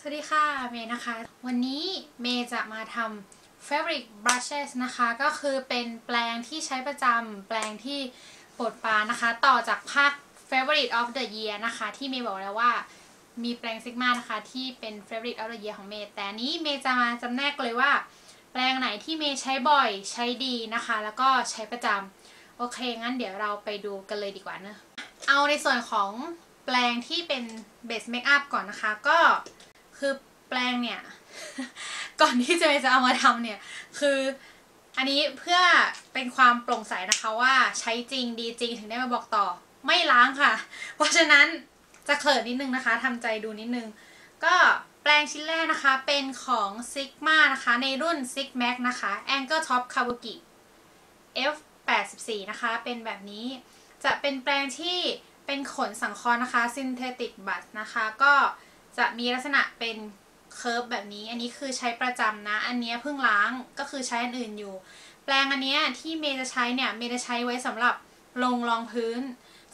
สวัสดีค่ะเมย์นะคะ วันนี้เมย์จะมาทำ fabric brushes นะคะ ก็คือเป็นแปลงที่ใช้ประจำแปลงที่โปรดปานะคะ ต่อจากภาค favorite of the year นะคะ ที่เมย์บอกแล้วว่ามีแปลงซิกมานะคะ ที่เป็น favorite of the year ของเมย์แต่นนี้เมย์จะมาจำแนกเลยว่า แปลงไหนที่เมย์ใช้บ่อยใช้ดีนะคะ แล้วก็ใช้ประจำโอเค งั้นเดี๋ยวเราไปดูกันเลยดีกว่านะเอาในส่วนของแปลงที่เป็น base makeup ก่อนนะคะก็ คือแปลงเนี่ย ก่อนที่จะเมย์จะเอามาทำเนี่ย คืออันนี้เพื่อเป็นความโปร่งใสนะคะว่าใช้จริงดีจริงถึงได้มาบอกต่อ ไม่ล้างค่ะ เพราะฉะนั้นจะเขินนิดนึงนะคะทำใจดูนิดนึง ก็แปลงชิ้นแรกนะคะเป็นของ Sigma นะคะ ในรุ่น Sig Max นะคะ Angle Top Kabuki F84 นะคะ เป็นแบบนี้จะเป็นแปลงที่เป็นขนสังเคราะห์นะคะ Synthetic Bud นะคะ ก็ จะมีลักษณะเป็นเคิร์ฟแบบนี้ อันนี้คือใช้ประจำนะ อันนี้เพิ่งล้างก็คือใช้อันอื่นอยู่ แปลงอันนี้ที่เมย์จะใช้เนี่ยเมย์จะใช้ไว้สำหรับลงรองพื้น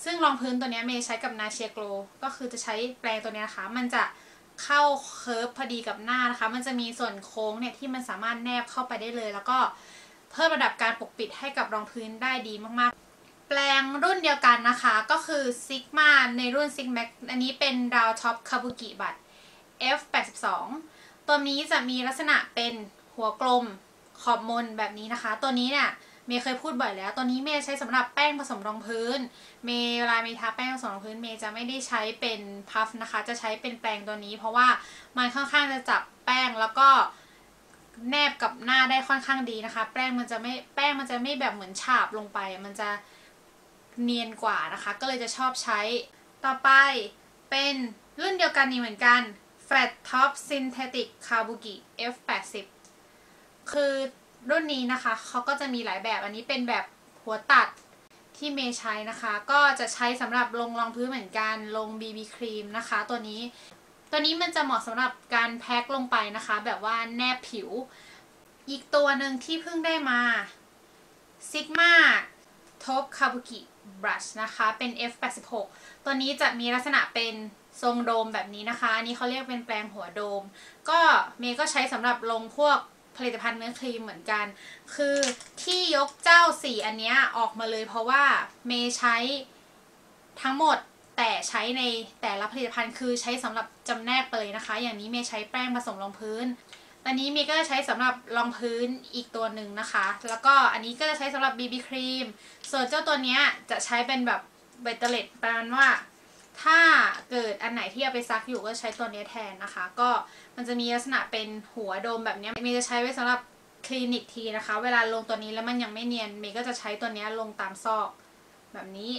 ซึ่งรองพื้นตัวนี้เมย์ใช้กับนาเชียโกลก็คือจะใช้แปลงตัวนี้นะคะ มันจะเข้าเคิร์ฟพอดีกับหน้านะคะ มันจะมีส่วนโค้งเนี่ยที่มันสามารถแนบเข้าไปได้เลย แล้วก็เพิ่มระดับการปกปิดให้กับรองพื้นได้ดีมากๆ ปลงรุ่นเดียวกันนะคะ ก็คือ Sigma ในรุ่น Sigmax อันนี้เป็น Round Top Kabuki บัต F82 ตัวนี้จะมีลักษณะเป็นหัวกลมขอบมนแบบนี้นะคะ ตัวนี้เนี่ยเมย์เคยพูดบ่อยแล้ว ตัวนี้เมย์ใช้สำหรับแป้งผสมรองพื้น เมย์เวลาเมย์ทาแป้งผสมรองพื้นเมย์จะไม่ได้ใช้เป็นพัฟนะคะ จะใช้เป็นแปรงตัวนี้ เพราะว่ามันค่อนข้างจะจับแป้งแล้วก็แนบกับหน้าได้ค่อนข้างดีนะคะ แป้งมันจะไม่แป้งมันจะไม่แบบเหมือนฉาบลงไป มันจะ เนียนกว่านะคะ ก็เลยจะชอบใช้ ต่อไปเป็นรุ่นเดียวกันนี้เหมือนกัน Flat Top Synthetic Kabuki F80 คือรุ่นนี้นะคะเขาก็จะมีหลายแบบอันนี้เป็นแบบหัวตัดที่เมย์ใช้นะคะ ก็จะใช้สำหรับลงรองพื้นเหมือนกันลง BB ครีมนะคะ ตัวนี้ ตัวนี้มันจะเหมาะสำหรับการแพ็คลงไปนะคะ แบบว่าแนบผิว อีกตัวหนึ่งที่เพิ่งได้มา Sigma Top Kabuki Brush นะคะ เป็น F86 ตัวนี้จะมีลักษณะเป็นทรงโดมแบบนี้นะคะ อันนี้เขาเรียกเป็นแปลงหัวโดม ก็เมย์ก็ใช้สำหรับลงพวกผลิตภัณฑ์เนื้อครีมเหมือนกัน คือที่ยกเจ้าสีอันนี้ออกมาเลยเพราะว่าเมย์ใช้ทั้งหมดแต่ใช้ในแต่ละผลิตภัณฑ์คือใช้สำหรับจำแนกไปเลยนะคะ อย่างนี้เมย์ใช้แป้งผสมรองพื้น อันนี้เมย์ก็จะใช้สำหรับรองพื้นอีกตัวหนึ่งนะคะ แล้วก็อันนี้ก็จะใช้สำหรับ BB ครีม ส่วนเจ้าตัวเนี้ยจะใช้เป็นแบบเบตเตอร์เลตประมาณว่า ถ้าเกิดอันไหนที่เอาไปซักอยู่ก็ใช้ตัวนี้แทนนะคะ ก็มันจะมีลักษณะเป็นหัวโดมแบบนี้เมย์จะใช้ไว้สำหรับคลินิกทีนะคะ เวลาลงตัวนี้แล้วมันยังไม่เนียนเมย์ก็จะใช้ตัวนี้ลงตามซอกแบบนี้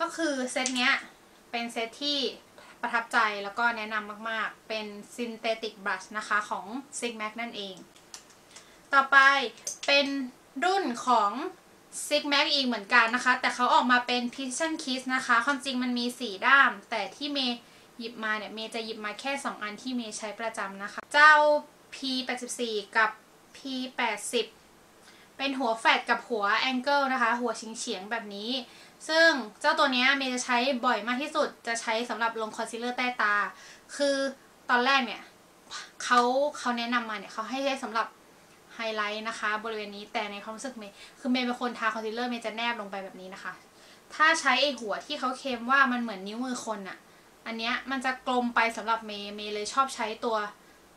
ก็คือเซตเนี้ยเป็นเซตที่ ประทับใจแล้วก็แนะนำมากๆ เป็น Synthetic Brush นะคะของ Sigmax นั่นเอง ต่อไปเป็นรุ่นของ Sig Max อีกเหมือนกันนะคะ แต่เขาออกมาเป็น Precision Kiss นะคะ ความจริงมันมี 4 ด้าม แต่ที่เมย์หยิบมาเนี่ย เมย์จะหยิบมาแค่ 2 อันที่เมย์ใช้ประจำนะคะ เจ้า P84 กับ P80 เป็นหัวแฟดกับหัวแองเกิลนะคะ หัวเฉียงเฉียงๆแบบนี้ ซึ่งเจ้าตัวนี้เมย์จะใช้บ่อยมากที่สุดจะใช้สำหรับลงคอนซีลเลอร์ใต้ตา คือตอนแรกเนี่ยเขาเขาแนะนำมาเนี่ยเขาให้ใช้สำหรับไฮไลท์นะคะ บริเวณนี้แต่ในความรู้สึกเมย์คือเมย์เป็นคนทาคอนซีลเลอร์เมย์จะแนบลงไปแบบนี้นะคะ ถ้าใช้ไอหัวที่เขาเคลมว่ามันเหมือนนิ้วมือคนอะอันเนี้ยมันจะกลมไปสำหรับเมย์เมย์เลยชอบใช้ตัว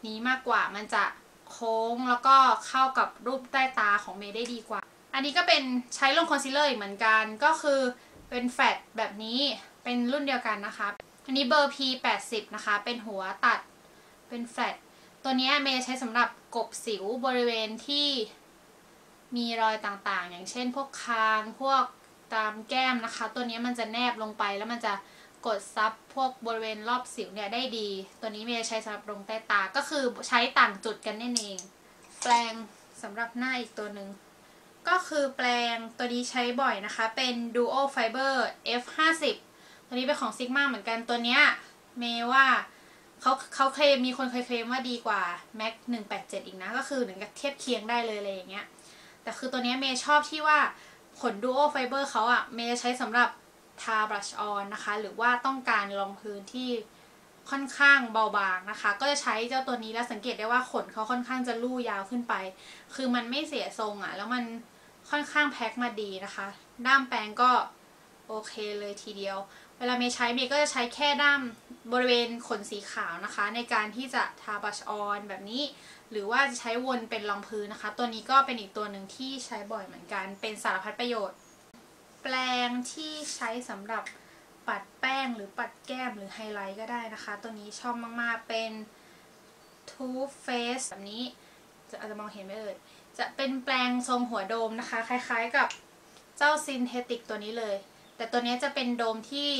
นี้มากกว่ามันจะโค้งแล้วก็เข้ากับรูปใต้ตาของเมย์ได้ดีกว่า อันนี้ก็เป็นใช้ลงคอนซีลเลอร์อีกเหมือนกัน ก็คือเป็นแฟตแบบนี้เป็นรุ่นเดียวกันนะคะ อันนี้เบอร์ P80 นะคะ เป็นหัวตัดเป็นแฟตตัวนี้เมย์ใช้สำหรับกบสิวบริเวณที่มีรอยต่างๆ อย่างเช่น พวกคางพวกตามแก้มนะคะ ตัวนี้มันจะแนบลงไปแล้วมันจะกดซับพวกบริเวณรอบสิวเนี่ยได้ดี ตัวนี้เมย์ใช้สำหรับลงใต้ตาก็คือใช้ต่างจุดกันนั่นเอง แปลงสำหรับหน้าอีกตัวหนึ่ง ก็คือแปลงตัวนี้ใช้บ่อยนะคะ เป็น Duo Fiber F50 ตัวนี้เป็นของ Sigma เหมือนกันตัวเนี้ยเมยว่าเขาเขาเคลมมีคนเคยเคลมว่าดีกว่า Mac 187 อีกนะ ก็คือเหมือนกับเทียบเคียงได้เลยอะไรอย่างเงี้ย แต่คือตัวเนี้ยเมย์ชอบที่ว่าขน Duo Fiber เขาอะเมย์จะใช้สำหรับทาบลัชออนนะคะ หรือว่าต้องการรองพื้นที่ค่อนข้างเบาบางนะคะ ก็จะใช้เจ้าตัวนี้แล้วสังเกตได้ว่าขนเขาค่อนข้างจะลู่ยาวขึ้นไป คือมันไม่เสียทรงอะ่ะ แล้วมัน ค่อนข้างแพ็คมาดีนะคะ ด้ามแปรงก็โอเคเลยทีเดียว เวลาเมย์ใช้เมย์ก็จะใช้แค่ด้ามบริเวณขนสีขาวนะคะ ในการที่จะทาบัชออนแบบนี้ หรือว่าจะใช้วนเป็นรองพื้นนะคะ ตัวนี้ก็เป็นอีกตัวหนึ่งที่ใช้บ่อยเหมือนกัน เป็นสารพัดประโยชน์ แปรงที่ใช้สำหรับปัดแป้งหรือปัดแก้มหรือไฮไลท์ก็ได้นะคะ ตัวนี้ชอบมากๆเป็น Too Faced แบบนี้ จะอาจจะมองเห็นไม่เอ่ย จะเป็นแปรงทรงหัวโดมนะคะ คล้ายๆกับเจ้าซินเทติกตัวนี้เลย แต่ตัวนี้จะเป็นโดมที่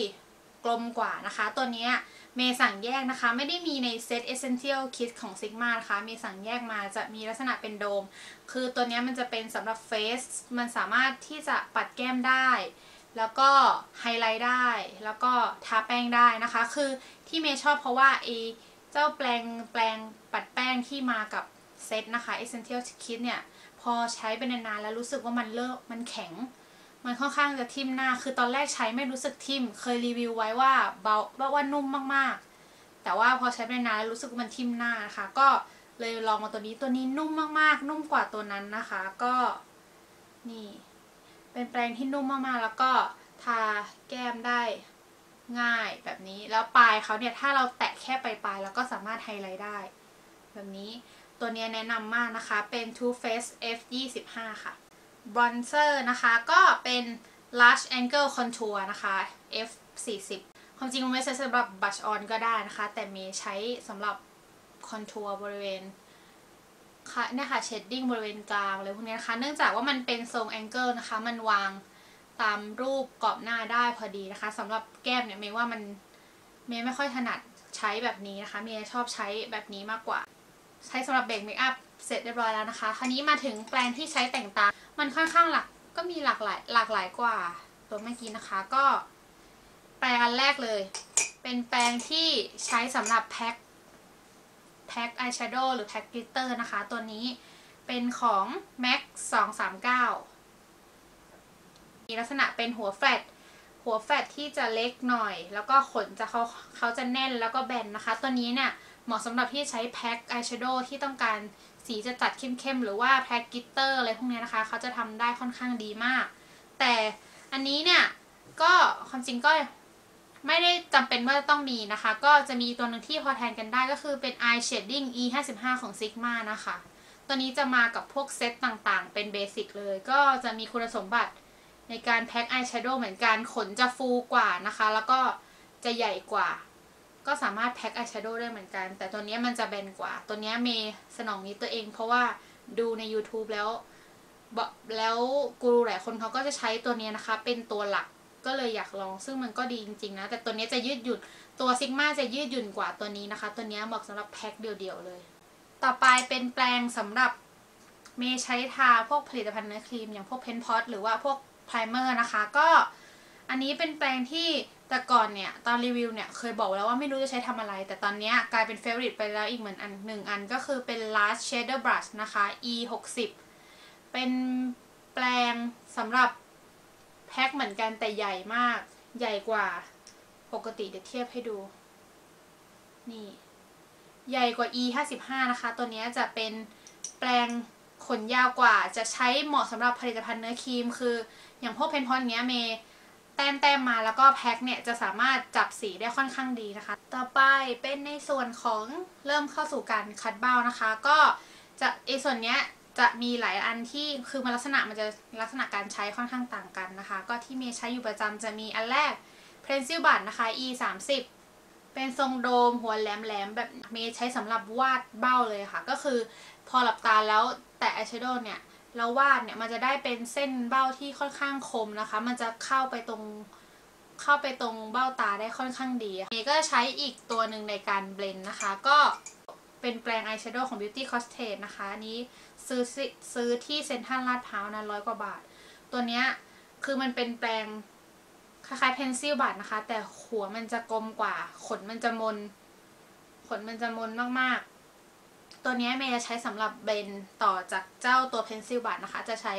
กลมกว่านะคะ ตัวนี้เมย์สั่งแยกนะคะ ไม่ได้มีในเซต Essential Kit ของ Sigma นะคะเมย์สั่งแยกมาจะมีลักษณะเป็นโดม คือตัวนี้มันจะเป็นสำหรับเฟสมันสามารถที่จะปัดแก้มได้ แล้วก็ไฮไลท์ได้ แล้วก็ทาแป้งได้นะคะ คือที่เมย์ชอบเพราะว่าไอเจ้าแปรงแปรงปัดแป้งที่มากับเซตนะคะ Essential Kit เนี่ย พอใช้ไปนานๆแล้วรู้สึกว่ามันเลิกมันแข็ง มันค่อนข้างจะทิ่มหน้า คือตอนแรกใช้ไม่รู้สึกทิ่ม เคยรีวิวไว้ว่าเบาว่านุ่มมากๆ แต่ว่าพอใช้ไปนานแล้วรู้สึกว่ามันทิ่มหน้านะคะ ก็เลยลองมาตัวนี้ตัวนี้นุ่มมากๆ นุ่มกว่าตัวนั้นนะคะ ก็นี่ เป็นแปรงที่นุ่มมากๆ แล้วก็ทาแก้มได้ง่ายแบบนี้แล้วปลายเขาเนี่ยถ้าเราแตะแค่ปลายๆแล้วก็สามารถไฮไลท์ได้ แบบนี้ ตัวนี้แนะนำมากนะคะ เป็น Too Faced F25 ค่ะบรอนเซอร์นะคะ ก็เป็น large angle contour นะคะ F40 ความจริงมันไม่ใช่สำหรับ brush on ก็ได้นะคะ แต่เมย์ใช้สำหรับ contour บริเวณค่ะเนี่ยค่ะ shading บริเวณกลางเลยพวกนี้นะคะเนื่องจากว่ามันเป็นทรง angle นะคะ มันวางตามรูปกรอบหน้าได้พอดีนะคะสำหรับแก้มเนี่ยเมย์ว่ามันเมย์ไม่ค่อยถนัดใช้แบบนี้นะคะเมย์ชอบใช้แบบนี้มากกว่า ใช้สำหรับเบรกเมคอัพเสร็จเรียบร้อยแล้วนะคะ คราวนี้มาถึงแปรงที่ใช้แต่งตา มันค่อนข้างหลักก็มีหลากหลายหลากหลายกว่าตัวเมื่อกี้นะคะ ก็แปรงอันแรกเลย เป็นแปรงที่ใช้สำหรับแพ็คแพ็คอายแชโดว์หรือแพ็คกลิตเตอร์นะคะ ตัวนี้เป็นของ MAC 239 มีลักษณะเป็นหัวแฟลตหัวแฟลตที่จะเล็กหน่อย แล้วก็ขนจะเขาเขาจะแน่นแล้วก็แบนนะคะ ตัวนี้เนี่ย เหมาะสำหรับที่ใช้แพ็คอายแชโดว์ที่ต้องการสีจะจัดเข้มๆ หรือว่าแพ็คกิตเตอร์อะไรพวกนี้นะคะ เขาจะทำได้ค่อนข้างดีมาก แต่อันนี้เนี่ยก็ความจริงก็ไม่ได้จำเป็นว่าต้องมีนะคะ ก็จะมีตัวหนึ่งที่พอแทนกันได้ก็คือเป็น Eye Shading E 5 5ของ Sigma นะคะ ตัวนี้จะมากับพวกเซตต่างๆ เป็นเบสิกเลย ก็จะมีคุณสมบัติในการแพ็คอายแชโดว์เหมือนกัน ขนจะฟูกว่านะคะ แล้วก็จะใหญ่กว่า ก็สามารถแพ็คอายแชโดว์ได้เหมือนกัน แต่ตัวนี้มันจะแบนกว่า ตัวนี้เมย์สนองนี้ตัวเอง เพราะว่าดูใน YouTube แล้วแล้วกูรูหลายคนเขาก็จะใช้ตัวนี้นะคะ เป็นตัวหลักก็เลยอยากลองซึ่งมันก็ดีจริงๆนะ แต่ตัวนี้จะยืดหยุ่นตัวซิกมาจะยืดหยุ่นกว่าตัวนี้นะคะ ตัวนี้เหมาะสำหรับแพ็คเดี่ยวๆเลย ต่อไปเป็นแปรงสำหรับเมย์ใช้ทาพวกผลิตภัณฑ์เนื้อครีม อย่างพวกเพนพอตหรือว่าพวกไพรเมอร์นะคะ ก็อันนี้เป็นแปรงที่ แต่ก่อนเนี่ยตอนรีวิวเนี่ยเคยบอกแล้วว่าไม่รู้จะใช้ทำอะไร แต่ตอนนี้กลายเป็นเฟ v o r i t e ไปแล้วอีกเหมือนอันหนึ่งอันก็คือเป็น Large Shader Brush นะคะ E 6 0เป็นแปรงสำหรับแพ็คเหมือนกันแต่ใหญ่มาก ใหญ่กว่าปกติเดี๋ยวเทียบให้ดู นี่ ใหญ่กว่า E 5 5นะคะ ตัวนี้จะเป็นแปรงขนยาวกว่า จะใช้เหมาะสำหรับผลิตภัณฑ์เนื้อครีม คืออย่างพวกเพนพอนเนี้ยเมย์ ต้มแต้มมาแล้วก็แพ็คเนี่ยจะสามารถจับสีได้ค่อนข้างดีนะคะ ต่อไปเป็นในส่วนของเริ่มเข้าสู่การคัดเบ้านะคะ ก็จะไอส่วนเนี้ยจะมีหลายอันที่คือมันลักษณะมันจะลักษณะการใช้ค่อนข้างต่างกันนะคะ ก็ที่เมย์ใช้อยู่ประจำจะมีอันแรก pencil b u d นะคะ e 3 0เป็นทรงโดมหัวแหลมๆแบบเมย์ใช้สำหรับวาดเบ้าเลยค่ะ ก็คือพอหลับตาแล้วแตะอายแชโดว์เนี่ย แล้วาดเนี่ยมันจะได้เป็นเส้นเบ้าที่ค่อนข้างคมนะคะ มันจะเข้าไปตรงเข้าไปตรงเบ้าตาได้ค่อนข้างดีเมย์ก็ใช้อีกตัวหนึ่งในการเบลนนะคะ ก็เป็นแปรงอายแชโดว์ของ Beauty Costage นะคะอันนี้ซื้อซื้อที่เซ็นทรัลลาดพร้าวนะร้อยกว่าบาท ตัวเนี้ยคือมันเป็นแปรงคล้ายๆเพนซิลบัตนะคะ แต่หัวมันจะกลมกว่า ขนมันจะมน ขนมันจะมนมากๆ ตัวนี้เมย์จะใช้สำหรับเบนต่อจากเจ้าตัวเพนซิลบัตนะคะ จะใช้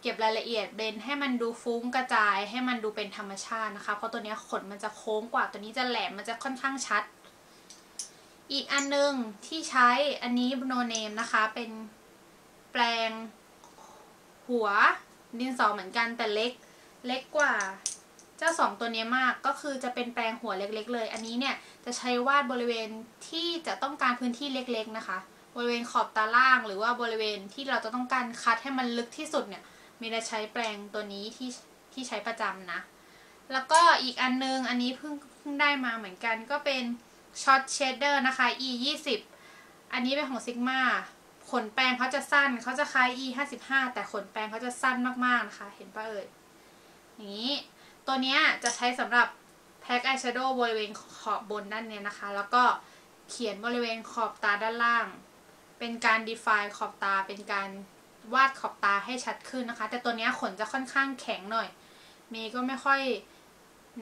เก็บรายละเอียดเบนให้มันดูฟุ้งกระจายให้มันดูเป็นธรรมชาตินะคะ เพราะตัวนี้ขนมันจะโค้งกว่าตัวนี้จะแหลมมันจะค่อนข้างชัด อีกอันหนึงที่ใช้อันนี้ no name นะคะ เป็นแปลงหัวดินสอเหมือนกันแต่เล็กเล็กกว่า เจ้าสองตัวนี้มากก็คือจะเป็นแปลงหัวเล็กๆ เลย อันนี้เนี่ยจะใช้วาดบริเวณที่จะต้องการพื้นที่เล็กๆนะคะ บริเวณขอบตาล่างหรือว่าบริเวณที่เราจะต้องการคัดให้มันลึกที่สุดเนี่ยมีจะใช้แปลงตัวนี้ที่ที่ใช้ประจำนะ แล้วก็อีกอันนึงอันนี้เพิ่งเพิ่งได้มาเหมือนกันก็เป็นช็อตเชดเดอร์นะคะ e 20อันนี้เป็นของซิกมาขนแปรงเขาจะสั้นเขาจะคล้าย e 55แต่ขนแปรงเขาจะสั้นมากๆนะคะ เห็นปะเอ่ยอย่างนี้ ตัวเนี้ยจะใช้สำหรับแพ็คอายแชโดว์บริเวณขอบบนด้านเนี้ยนะคะ แล้วก็เขียนบริเวณขอบตาด้านล่าง เป็นการ define ขอบตา เป็นการวาดขอบตาให้ชัดขึ้นนะคะ แต่ตัวเนี้ยขนจะค่อนข้างแข็งหน่อยเมย์ก็ไม่ค่อย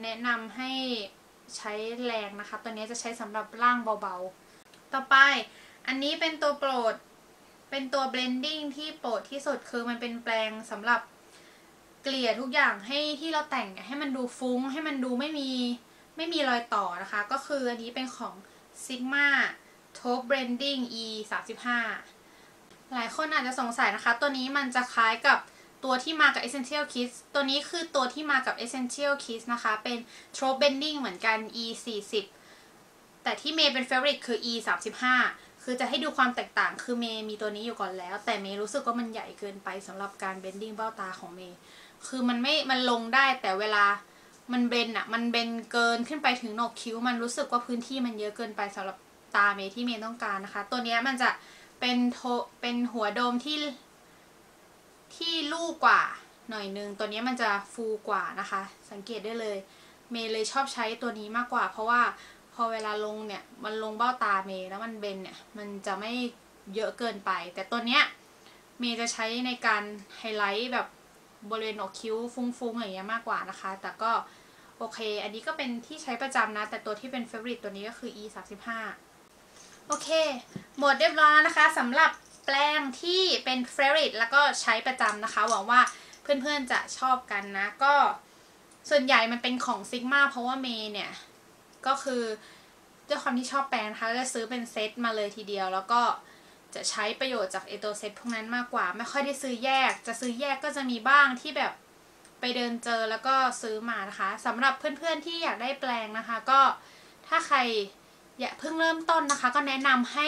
แนะนำให้ใช้แรงนะคะ ตัวนี้จะใช้สำหรับร่างเบาๆ ต่อไป อันนี้เป็นตัวโปรด เป็นตัว blending ที่โปรดที่สุดคือมันเป็นแปลงสำหรับ ลี่ยทุกอย่างให้ที่เราแต่งให้มันดูฟุ้ง ให้มันดูไม่มีไม่มีรอยต่อนะคะ ก็คืออันนี้เป็นของ Sigma Top Blending E 35หลายคนอาจจะสงสัยนะคะ ตัวนี้มันจะคล้ายกับตัวที่มากับ Essential Kids ตัวนี้คือตัวที่มากับ Essential Kids นะคะ เป็น Top Bending เหมือนกัน E 40แต่ที่เมย์เป็น Favorite คือ E 35คือจะให้ดูความแตกต่างคือเมย์มีตัวนี้อยู่ก่อนแล้ว แต่เมย์รู้สึกว่ามันใหญ่เกินไปสำหรับการ bending เบ้าตาของเมย์ คือมันไม่มันลงได้แต่เวลามันเบนอะมันเบนเกินขึ้นไปถึงโหนกคิ้ว มันรู้สึกว่าพื้นที่มันเยอะเกินไปสำหรับตาเมที่เมต้องการนะคะ ตัวนี้มันจะเป็นโทเป็นหัวโดมที่ที่ลูกกว่าหน่อยนึง ตัวนี้มันจะฟูกว่านะคะ สังเกตได้เลย เมเลยชอบใช้ตัวนี้มากกว่า เพราะว่าพอเวลาลงเนี่ยมันลงเบ้าตาเมแล้วมันเบนเนี่ยมันจะไม่เยอะเกินไป แต่ตัวเนี้ยเมจะใช้ในการไฮไลท์แบบ บริเวณหนกคิ้วฟุ้งๆอย่างเงี้ยมากกว่านะคะ แต่ก็โอเค อันนี้ก็เป็นที่ใช้ประจำนะ แต่ตัวที่เป็น favorite ตัวนี้ก็คือ e 3 5โอเค หมดเรียบร้อยแล้วนะคะสำหรับแปลงที่เป็น favorite แล้วก็ใช้ประจำนะคะ หวังว่าเพื่อนๆจะชอบกันนะ ก็ส่วนใหญ่มันเป็นของ Sigma เพราะว่าเมย์เนี่ย ก็คือด้วยความที่ชอบแปลงนะคะจะซื้อเป็นเซตมาเลยทีเดียว แล้วก็ จะใช้ประโยชน์จากเอตัวเซตพวกนั้นมากกว่า ไม่ค่อยได้ซื้อแยก จะซื้อแยกก็จะมีบ้างที่แบบไปเดินเจอแล้วก็ซื้อมานะคะสำหรับเพื่อนๆที่อยากได้แปลงนะคะ ก็ถ้าใครอยากเพิ่งเริ่มต้นนะคะ ก็แนะนำให้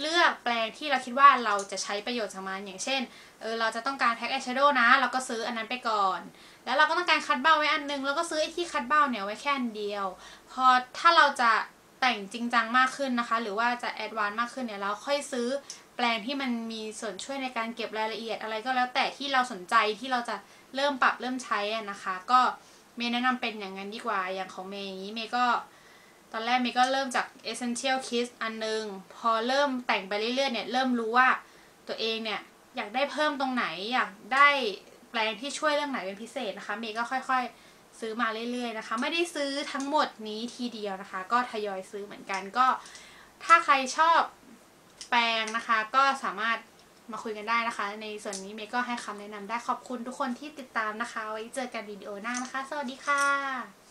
เลือกแปลงที่เราคิดว่าเราจะใช้ประโยชน์จากมันอย่างเช่นเออเราจะต้องการแพ็กอายแชโดว์นะเราก็ซื้ออันนั้นไปก่อน แล้วเราก็ต้องการคัดเบ้าไว้อันนึง แล้วก็ซื้อไอ้ที่คัดเบ้าเนี่ยไว้แค่อันเดียว พอถ้าเราจะ แต่งจริงจังมากขึ้นนะคะ หรือว่าจะแอดวานซ์มากขึ้นเนี่ยเราค่อยซื้อแปลงที่มันมีส่วนช่วยในการเก็บรายละเอียดอะไรก็แล้วแต่ที่เราสนใจที่เราจะเริ่มปรับเริ่มใช้นะคะ ก็เมย์แนะนำเป็นอย่างนั้นดีกว่าอย่างของเมย์อย่างนี้เมย์ก็ตอนแรกเมย์ก็เริ่มจาก essential kit อันนึง พอเริ่มแต่งไปเรื่อยๆเนี่ยเริ่มรู้ว่าตัวเองเนี่ยอยากได้เพิ่มตรงไหนอยากได้แปลงที่ช่วยเรื่องไหนเป็นพิเศษนะคะ เมย์ก็ค่อย ๆ ซื้อมาเรื่อยๆนะคะ ไม่ได้ซื้อทั้งหมดนี้ทีเดียวนะคะ ก็ทยอยซื้อเหมือนกันก็ถ้าใครชอบแปลงนะคะ ก็สามารถมาคุยกันได้นะคะ ในส่วนนี้เมย์ก็ให้คำแนะนำได้ขอบคุณทุกคนที่ติดตามนะคะ ไว้เจอกันวิดีโอหน้านะคะ สวัสดีค่ะ